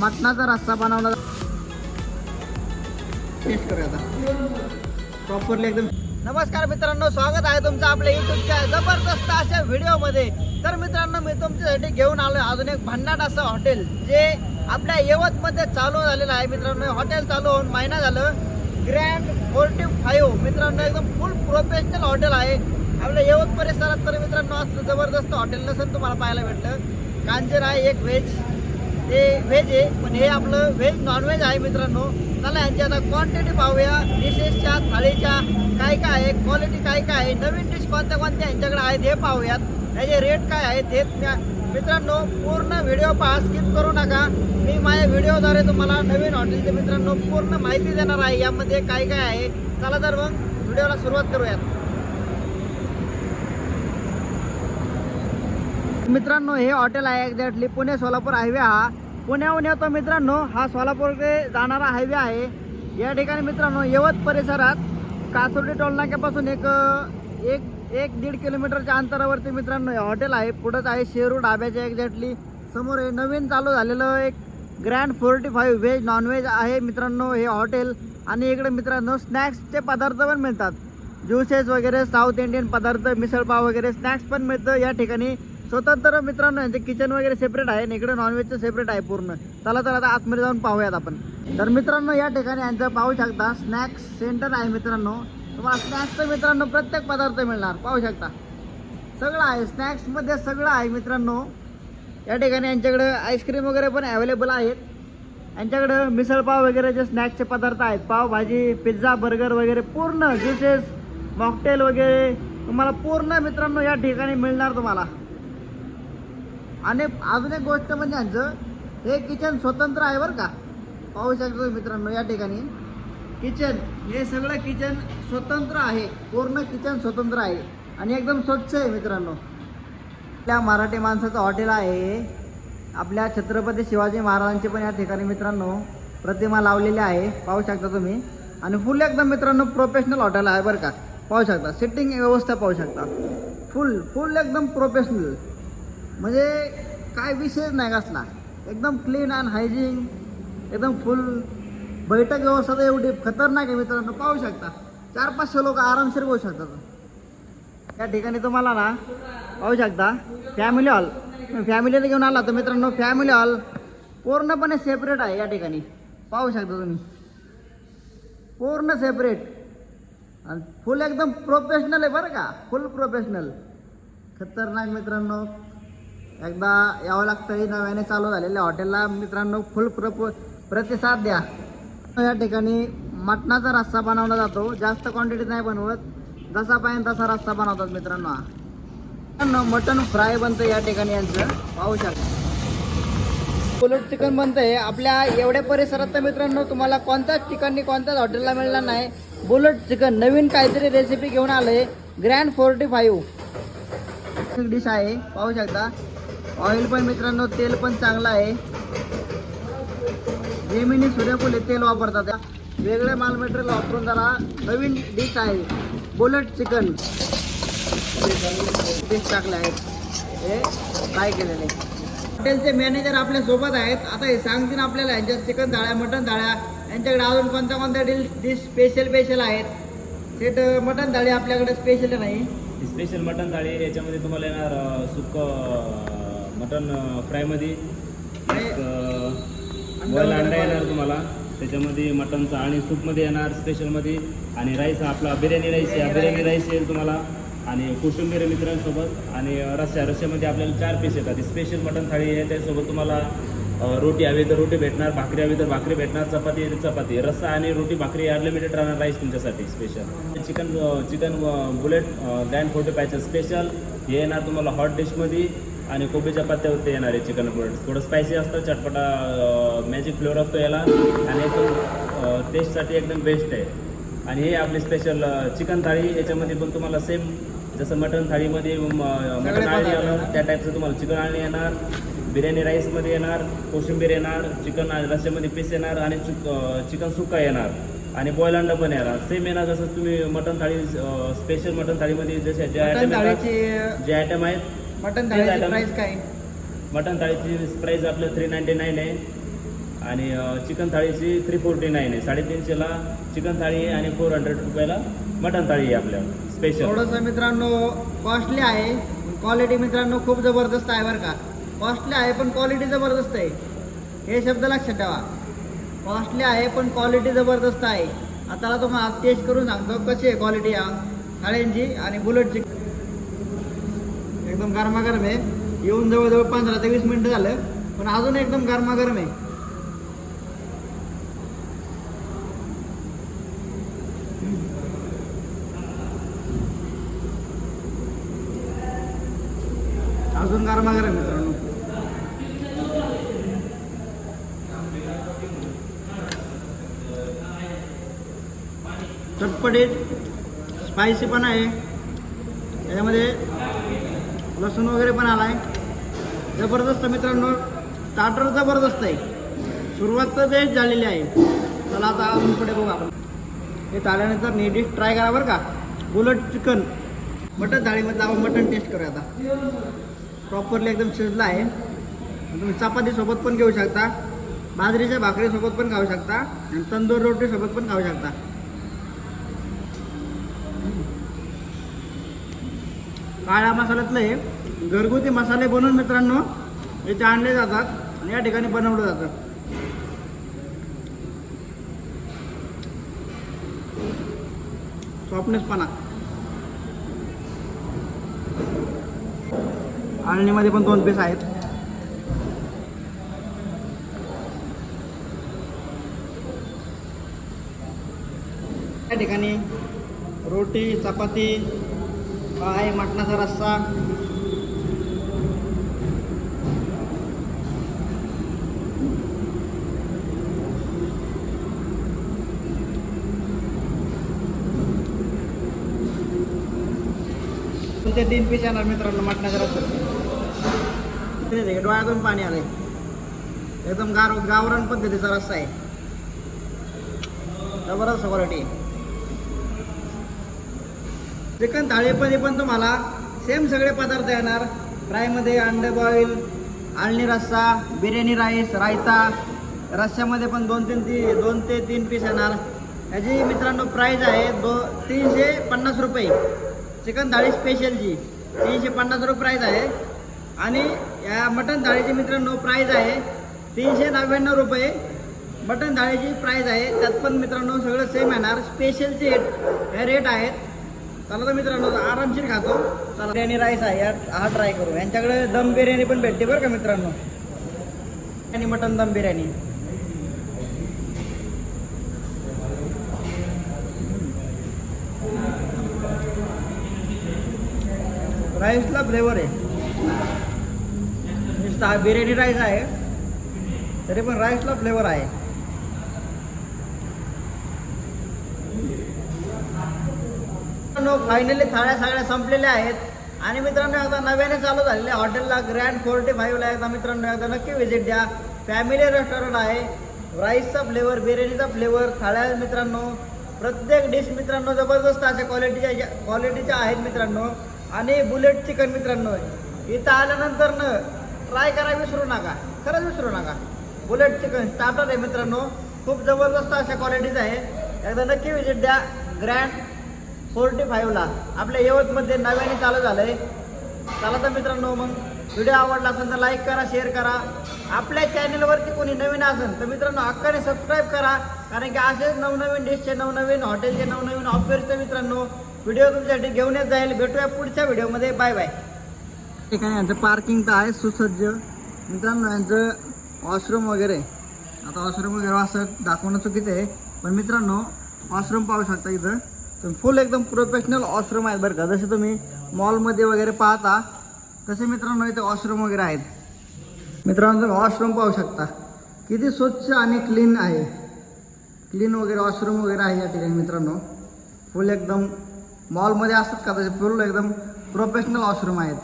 मटणाचा रस्सा बनवला टेस्ट करूया आता. प्रॉपरली एकदम नमस्कार मित्रांनो स्वागत आहे तुमचं आपल्या युट्यूबच्या जबरदस्त अशा व्हिडिओमध्ये. तर मित्रांनो मी तुमच्यासाठी घेऊन आलोय अजून एक भन्नाट असं हॉटेल जे आपल्या यवतमध्ये चालू झालेलं आहे मित्रांनो. हॉटेल चालू होऊन महिना झालं. ग्रँड फोर्टी फाईव्ह मित्रांनो एकदम फुल प्रोफेशनल हॉटेल आहे. आपल्या यवत परिसरात तर मित्रांनो असं जबरदस्त हॉटेल नसेल तुम्हाला पाहायला भेटलं. कांजर आहे एक व्हेज ते व्हेज आहे पण हे आपलं व्हेज नॉनव्हेज आहे मित्रांनो. चला यांची आता क्वांटिटी पाहूया. डिशेसच्या थाळीच्या काय काय आहे क्वालिटी काय काय आहे नवीन डिश कोणत्या कोणत्या यांच्याकडे आहेत हे पाहूयात. याचे रेट काय आहेत हे मित्रांनो पूर्ण व्हिडिओ पहा स्किप करू नका. मी माझ्या व्हिडिओद्वारे तुम्हाला नवीन हॉटेलचे मित्रांनो पूर्ण माहिती देणार आहे. यामध्ये काय काय आहे? चला तर मग व्हिडिओला सुरुवात करूयात. मित्रांनो हे हॉटेल आहे एक्झॅक्टली पुणे सोलापूर हायवे हा. पुण्याहून येतो मित्रांनो हा सोलापूरकडे जाणारा हायवे आहे. या ठिकाणी मित्रांनो यवत परिसरात कासोटी टोलनाक्यापासून एक एक एक दीड किलोमीटरच्या अंतरावरती मित्रांनो हे हॉटेल आहे. पुढंच आहे शेरू ढाब्याच्या एक्झॅक्टली. समोर हे नवीन चालू झालेलं एक grand forty five veg non veg आहे मित्रांनो हे हॉटेल. आणि इकडे मित्रांनो स्नॅक्सचे पदार्थ पण मिळतात. ज्युसेस वगैरे साऊथ इंडियन पदार्थ मिसळपाव वगैरे स्नॅक्स पण मिळतं या ठिकाणी. स्वतंत्र मित्रांनो यांचे किचन वगैरे सेपरेट आहे आणि इकडे नॉनव्हेजचं सेपरेट आहे पूर्ण. चला तर आता आतमध्ये जाऊन पाहूयात आपण. तर मित्रांनो या ठिकाणी यांचं पाहू शकता स्नॅक्स सेंटर आहे मित्रांनो. तुम्हाला स्नॅक्सचं मित्रांनो प्रत्येक पदार्थ मिळणार. पाहू शकता. सगळं आहे. स्नॅक्समध्ये सगळं आहे मित्रांनो. या ठिकाणी यांच्याकडे आईस्क्रीम वगैरे पण अवेलेबल आहेत. यांच्याकडं मिसळपाव वगैरे जे स्नॅक्सचे पदार्थ आहेत. पावभाजी पिझ्झा बर्गर वगैरे पूर्ण ज्युसेस मॉकटेल वगैरे तुम्हाला पूर्ण मित्रांनो या ठिकाणी मिळणार तुम्हाला. आणि अजून एक गोष्ट म्हणजे यांचं हे किचन स्वतंत्र आहे बरं का? पाहू शकतो तुम्ही मित्रांनो या ठिकाणी. किचन हे सगळं किचन स्वतंत्र आहे. पूर्ण किचन स्वतंत्र आहे. आणि एकदम स्वच्छ आहे मित्रांनो. आपल्या मराठी माणसाचं हॉटेल आहे. आपल्या छत्रपती शिवाजी महाराजांची पण या ठिकाणी मित्रांनो प्रतिमा लावलेली आहे. पाहू शकता तुम्ही. आणि फुल एकदम मित्रांनो प्रोफेशनल हॉटेल आहे बरं का. पाहू शकता. सिटिंग व्यवस्था पाहू शकता. फुल फुल एकदम प्रोफेशनल म्हणजे काय विषयच नाही कसला एकदम क्लीन अँड हायजीन एकदम फुल बैठक व्यवस्था तर एवढी खतरनाक आहे मित्रांनो पाहू शकता. चार पाचशे लोक आरामशीर बसू शकतात. या ठिकाणी तुम्हाला ना पाहू शकता फॅमिली हॉल फॅमिलीला घेऊन आला तर मित्रांनो फॅमिली हॉल पूर्णपणे सेपरेट आहे या ठिकाणी. पाहू शकता तुम्ही. पूर्ण सेपरेट आणि फुल एकदम प्रोफेशनल आहे बरं का. फुल प्रोफेशनल खतरनाक मित्रांनो. एकदा यावं लागतं नव्याने चालू झालेल्या हॉटेलला मित्रांनो फुल प्रप प्रतिसाद द्या. या ठिकाणी मटणाचा रस्सा बनवला जातो. जास्त क्वांटिटीत नाही बनवत. जसा पाहिजे तसा रस्सा बनवतात मित्रांनो हा. मित्रांनो मटन फ्राय बनतं या ठिकाणी यांचं. पाहू शकता. बुलेट चिकन बनतंय. आपल्या एवढ्या परिसरात तर मित्रांनो तुम्हाला कोणत्याच ठिकाणी कोणत्याच हॉटेलला मिळणार नाही. बुलेट चिकन नवीन काहीतरी रेसिपी घेऊन आलंय. ग्रँड फोर्टी फाईव्ह डिश आहे. पाहू शकता. ऑइल पण मित्रांनो तेल पण चांगलं आहे. जेमिनी सूर्यफूल हे तेल वापरतात. वेगळे माल मटेरियल वापरून जरा नवीन डिश आहे. बुलेट चिकन डिश टाकले आहेत. हे काय केलेले. हॉटेलचे मॅनेजर आपल्यासोबत आहेत. आता हे सांगतील आपल्याला यांच्यात चिकन थाळ्या मटन थाळ्या यांच्याकडे अजून कोणत्या कोणत्या डिश डिश स्पेशल स्पेशल आहेत? सेट मटन थाळी आपल्याकडे स्पेशल नाही स्पेशल मटन थाळी याच्यामध्ये तुम्हाला येणार सुक मटन फ्रायमध्ये बॉईल अंडा येणार तुम्हाला. त्याच्यामध्ये मटनचा आणि सूपमध्ये येणार स्पेशलमध्ये आणि राईस आपला बिर्याणी राईस आहे. बिर्याणी राईस येईल तुम्हाला. आणि कोशिंबीर आहे मित्रांसोबत. आणि रस्सा रस्स्यामध्ये आपल्याला चार पीस येतात. स्पेशल मटन थाळी आहे. त्यासोबत तुम्हाला रोटी हवी तर रोटी भेटणार. भाकरी हवी तर भाकरी भेटणार. चपाती चपाती रस्सा आणि रोटी भाकरी अनलिमिटेड राहणार राईस तुमच्यासाठी special chicken chicken bullet grand forty पाहिजे स्पेशल हे येणार तुम्हाला हॉट डिशमध्ये आणि कोबीच्या पत्त्यावरती येणार आहे चिकन बुलेट थोडं स्पायसी असतं चटपटा मॅजिक फ्लेवर असतो याला. आणि एकदम टेस्टसाठी एकदम बेस्ट आहे. आणि हे आपली स्पेशल चिकन थाळी याच्यामध्ये पण तुम्हाला सेम जसं मटन थाळीमध्ये मटन आळणी. आलं त्या टाईपचं तुम्हाला चिकन आळणी येणार. बिर्याणी राईसमध्ये येणार कोशिंबीर येणार चिकन रस्स्यामध्ये पीस येणार आणि चिकन सुक्का येणार. आणि बॉईल अंडा पण येणार. सेम येणार जसं तुम्ही मटन थाळी स्पेशल मटन थाळीमध्ये जसे जे आयटम जे आयटम आहेत मटन थाळीची. प्राइस काय? मटन थाळीची प्राईस आपलं थ्री नाईंटी नाईन आहे. आणि चिकन थाळीची थ्री फोर्टी नाईन आहे साडेतीनशेला चिकन थाळी आहे आणि फोर हंड्रेड रुपयाला मटन थाळी आहे आपल्या. स्पेशल थोडंसं मित्रांनो कॉस्टली आहे. क्वालिटी मित्रांनो खूप जबरदस्त आहे बरं का. कॉस्टली आहे पण क्वालिटी जबरदस्त आहे. हे शब्द लक्षात ठेवा. कॉस्टली आहे पण क्वालिटी जबरदस्त आहे. आता तुम्हाला टेस्ट करून सांगतो कशी आहे क्वालिटी या थाळ्यांची आणि बुलेटची एकदम गरमागरम आहे. येऊन जवळजवळ पंधरा ते वीस मिनटं झालं पण अजून एकदम गरमागरम आहे. अजून गरमागरम आहे. मित्रांनो चटपटीत स्पायसी पण आहे. त्याच्यामध्ये लसूण वगैरे पण आला आहे जबरदस्त मित्रांनो स्टार्टर जबरदस्त आहे. सुरुवात तर बेस्ट झालेली आहे. चला आता अजून पुढे बघू आपण. हे आल्यानंतर नीट ट्राय करा बरं का. Bullet chicken. मटन थाळीमधलं आपण मटन टेस्ट करूया आता. प्रॉपरली एकदम शिजला आहे. तुम्ही चपातीसोबत पण घेऊ शकता. बाजरीच्या भाकरीसोबत पण खाऊ शकता. आणि तंदूर रोटीसोबत पण खाऊ शकता. काळ्या मसाल्यातलं हे. घरगुती मसाले बनवून मित्रांनो इथे आणले जातात आणि या ठिकाणी बनवलं जातं. सॉफ्टनेसपणा आळणीमध्ये पण दोन पीस आहेत. या ठिकाणी रोटी चपाती आहे मटणाचा रस्सा तिथे तीन पीस येणार मित्रांनो मटणाचा रस्सा ते डोळ्यातून पाणी आलंय. एकदम गार गावरान पद्धतीचा रस्सा आहे. जबरदस्त क्वालिटी चिकन थाळीमध्ये पण तुम्हाला सेम सगळे पदार्थ येणार. फ्रायमध्ये अंडे बॉईल आळणी रस्सा बिर्याणी राईस रायता. रस्स्यामध्ये पण दोन तीन ती दोन ते तीन पीस येणार. याची मित्रांनो प्राईज आहे दो तीनशे पन्नास रुपये. चिकन थाळी स्पेशलची तीनशे पन्नास रुपये प्राईज आहे. आणि या मटन थाळीची मित्रांनो प्राईज आहे. तीनशे नव्याण्णव रुपये. मटन थाळीची प्राईज आहे. त्यात पण मित्रांनो सगळं सेम येणार. स्पेशलचे हे रेट आहेत. चला तर मित्रांनो आरामशीर खातो. चला बिर्याणी राईस आहे. यात हा ट्राय करू. यांच्याकडे दम बिर्याणी पण भेटते बरं का मित्रांनो? आणि मटन दम बिर्याणी. राईसला फ्लेवर आहे. नुसता बिर्याणी राईस आहे. तरी पण राईसला फ्लेवर आहे. मित्रांनो फायनली थाळ्या सगळ्या संपलेल्या आहेत. आणि मित्रांनो आता नव्याने चालू झालेल्या हॉटेलला ग्रँड फोर्टी फाईव्हला एकदा मित्रांनो एकदा नक्की व्हिजिट द्या. फॅमिली रेस्टॉरंट आहे. राईसचा फ्लेवर बिर्याणीचा फ्लेवर थाळ्या मित्रांनो. प्रत्येक डिश मित्रांनो जबरदस्त अशा क्वालिटीच्या क्वालिटीच्या आहेत मित्रांनो. आणि बुलेट चिकन मित्रांनो इथं आल्यानंतर न ट्राय करा विसरू नका. खरंच विसरू नका. बुलेट चिकन स्टार्टर आहे मित्रांनो. खूप जबरदस्त अशा क्वालिटीज आहे. एकदा नक्की विजिट द्या. ग्रँड फोर्टी फाईव्हला आपल्या यवतमध्ये नव्याने चालू झालं आहे चला तर मित्रांनो मग व्हिडिओ आवडला असेल तर लाईक करा शेअर करा. आपल्या चॅनलवरती कोणी नवीन असेल तर मित्रांनो हक्काने सबस्क्राईब करा. कारण की असेच नवनवीन डिशचे नवनवीन हॉटेलचे नवनवीन ऑफर्सचे मित्रांनो व्हिडिओ तुमच्यासाठी घेऊन येत जाईल. भेटूया पुढच्या व्हिडिओमध्ये. Bye bye. ठिकाणी यांचं पार्किंग तर आहे सुसज्ज. मित्रांनो यांचं वॉशरूम वगैरे. आता वॉशरूम वगैरे असं दाखवणं चुकीचं आहे. पण मित्रांनो वॉशरूम पाहू शकता इथं. तर फुल एकदम प्रोफेशनल वॉशरूम आहेत बरं का. जसे तुम्ही मॉलमध्ये वगैरे पाहता तसे मित्रांनो इथे वॉशरूम वगैरे आहेत. मित्रांनो तुम्ही वॉशरूम पाहू शकता. किती स्वच्छ आणि क्लीन आहे. क्लीन वगैरे वॉशरूम वगैरे आहे या ठिकाणी मित्रांनो. फुल एकदम मॉलमध्ये असतात का तसे? पूर्ण एकदम प्रोफेशनल वॉशरूम आहेत.